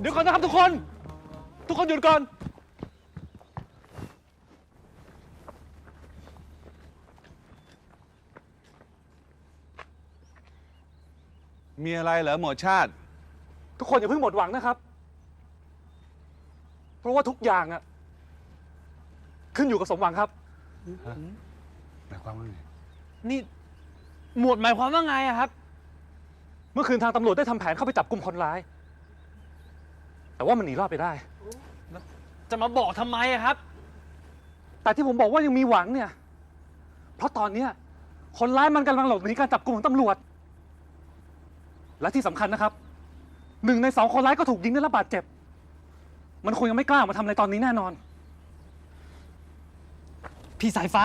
เดี๋ยวก่อนนะครับทุกคน ทุกคนหยุดก่อน มีอะไรเหรอหมวดชาติ ทุกคนอย่าเพิ่งหมดหวังนะครับ เพราะว่าทุกอย่างอะขึ้นอยู่กับสมหวังครับ หมายความว่าไงนี่หมวดหมายความว่าไงอะครับ เมื่อคืนทางตำรวจได้ทำแผนเข้าไปจับกลุ่มคนร้าย แต่ว่ามันหนีรอดไปได้ จะมาบอกทำไมอะครับ แต่ที่ผมบอกว่ายังมีหวังเนี่ย เพราะตอนเนี้ยคนร้ายมันกำลังหลบหนีการจับกลุ่มของตำรวจ และที่สำคัญนะครับหนึ่งในสองคนร้ายก็ถูกยิงได้รับบาดเจ็บ มันคงยังไม่กล้ามาทำอะไรตอนนี้แน่นอน พี่สายฟ้า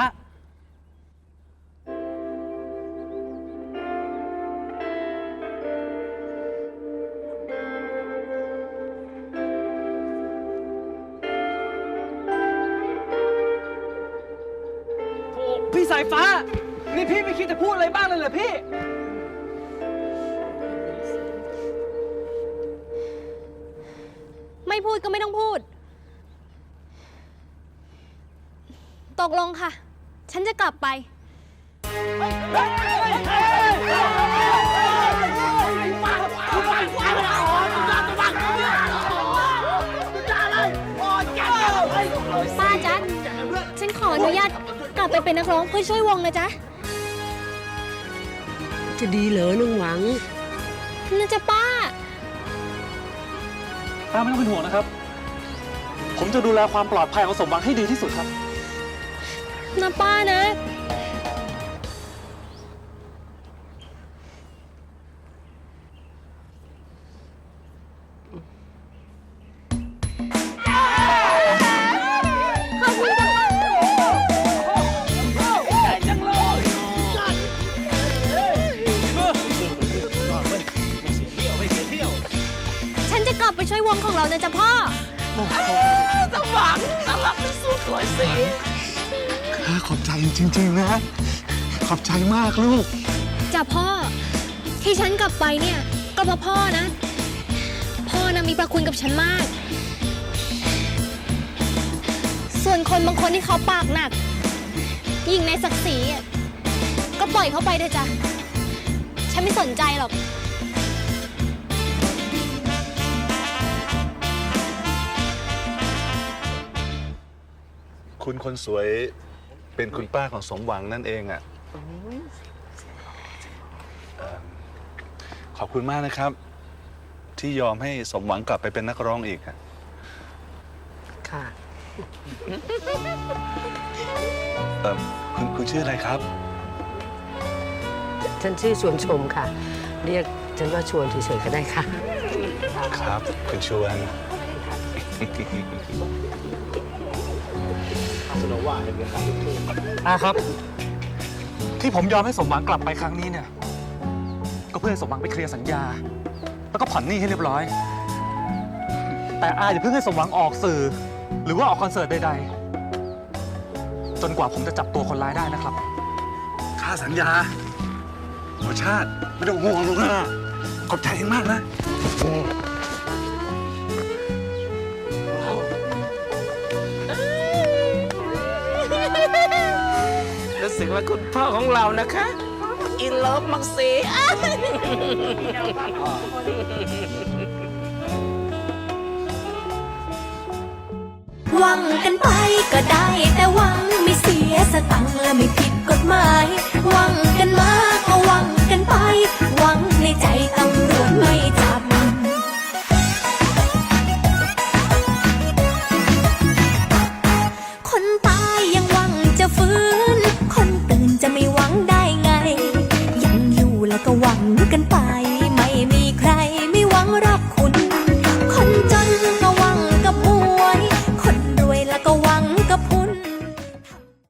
ฟ้า นี่พี่ไม่คิดจะพูดอะไรบ้างเลยเหรอพี่ ไม่พูดก็ไม่ต้องพูด ตกลงค่ะ ฉันจะกลับไป ป้าจ๊ะฉันขออนุญาต กลับไปเป็นนักร้องเพื่อช่วยวงนะจ๊ะจะดีเหรอลุงหวังนะจ๊ะป้า ป้าไม่ต้องเป็นห่วงนะครับ ผมจะดูแลความปลอดภัยของสมหวังให้ดีที่สุดครับ นะป้านะ ช่วยวงของเรานะจ๊ะพ่อขอบใจจริงๆนะ ขอบใจมากลูกจ้ะพ่อ ที่ฉันกลับไปเนี่ย ก็เพราะพ่อนะ พ่อนะมีประคุณกับฉันมาก ส่วนคนบางคนที่เขาปากหนัก ยิงในศักดิ์ศรีอะก็ปล่อยเขาไปเถอะจ้ะฉันไม่สนใจหรอก คุณคนสวยเป็นคุณป้าของสมหวังนั่นเองอะเอิ่มขอบคุณมากนะครับ ที่ยอมให้สมหวังกลับไปเป็นนักร้องอีกอะค่ะ เอิ่มคุณคุณชื่ออะไรครับ ฉันชื่อชวนชมค่ะ เรียกฉันว่าชวนเฉยๆก็ได้ค่ะ ครับ คุณชวน อาครับ ที่ผมยอมให้สมหวังกลับไปครั้งนี้เนี่ย ก็เพื่อให้สมหวังไปเคลียร์สัญญา แล้วก็ผ่อนหนี้ให้เรียบร้อย แต่อาอย่าเพิ่งให้สมหวังออกสื่อ หรือว่าออกคอนเสิร์ตใดๆ จนกว่าผมจะจับตัวคนร้ายได้นะครับ ค่าสัญญาหมอชาติ ไม่ต้องห่วงหรอกนะขอบใจเองมากนะ ถึงว่าคุณพ่อของเรานะคะ อินเลิฟมักสีหวังกันไปก็ได้แต่หวังไม่เสียสตังและไม่ผิดกฎหมาย หวังกันมาก็หวังกันไป หวังในใจตำรวจไม่จับ คนตา 都忘了